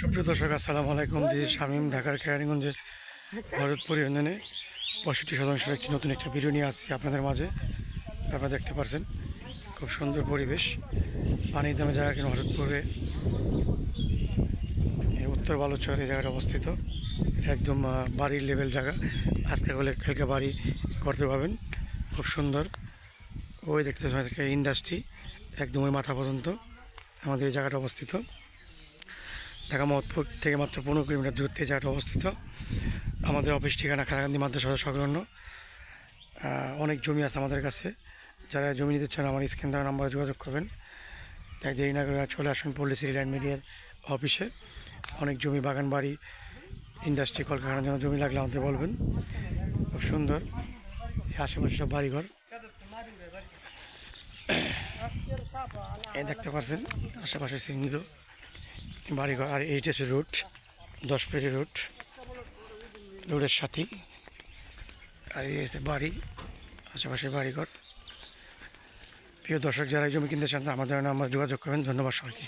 সুপ্রিয় দর্শক, আসসালামু আলাইকুম। দি শামীম, ঢাকার কেরানীগঞ্জের ভরতপুর ইউনিয়নে পঁয়ষট্টি শতাংশের একটি নতুন একটা ভিডিও নিয়ে আসছি আপনাদের মাঝে। আপনারা দেখতে পারছেন খুব সুন্দর পরিবেশ। পানির দামে জায়গা কিনা ভরতপুরে উত্তর বালুচর এই জায়গাটা অবস্থিত। একদম বাড়ির লেভেল জায়গা। আজকে হলে কালকে বাড়ি করতে পাবেন খুব সুন্দর। ওই দেখতে পাচ্ছেন ইন্ডাস্ট্রি একদম ওই মাথা পর্যন্ত আমাদের এই জায়গাটা অবস্থিত। ঢাকা মহৎপুর থেকে মাত্র পনেরো কিলোমিটার দূরত্বে জায়গাটা অবস্থিত। আমাদের অফিস ঠিকানা খারাকান্দি মাদ্রাসা সংলগ্ন। অনেক জমি আছে আমাদের কাছে। যারা জমি নিতে চান আমার স্ক্রিন দেওয়া নাম্বারে যোগাযোগ করবেন। তাই দেরি না করে চলে আসুন পল্লী সিরিয়াল মিডিয়ার অফিসে। অনেক জমি বাগান বাড়ি, ইন্ডাস্ট্রি, কলকারখানার জন্য জমি লাগলে আমাদের বলবেন। খুব সুন্দর। আশেপাশে সব বাড়িঘর। এই দেখতে পাচ্ছেন, আশেপাশে সিঙ্গিল বাড়িঘর, আর এইটা হচ্ছে রুট দশ পেরি রুট রোডের সাথে। আর এই হচ্ছে বাড়ি আশেপাশে বাড়িঘর। প্রিয় দর্শক, যারা এই জমি কিনতে চান আমাদের নাম্বার যোগাযোগ করবেন। ধন্যবাদ সবাইকে।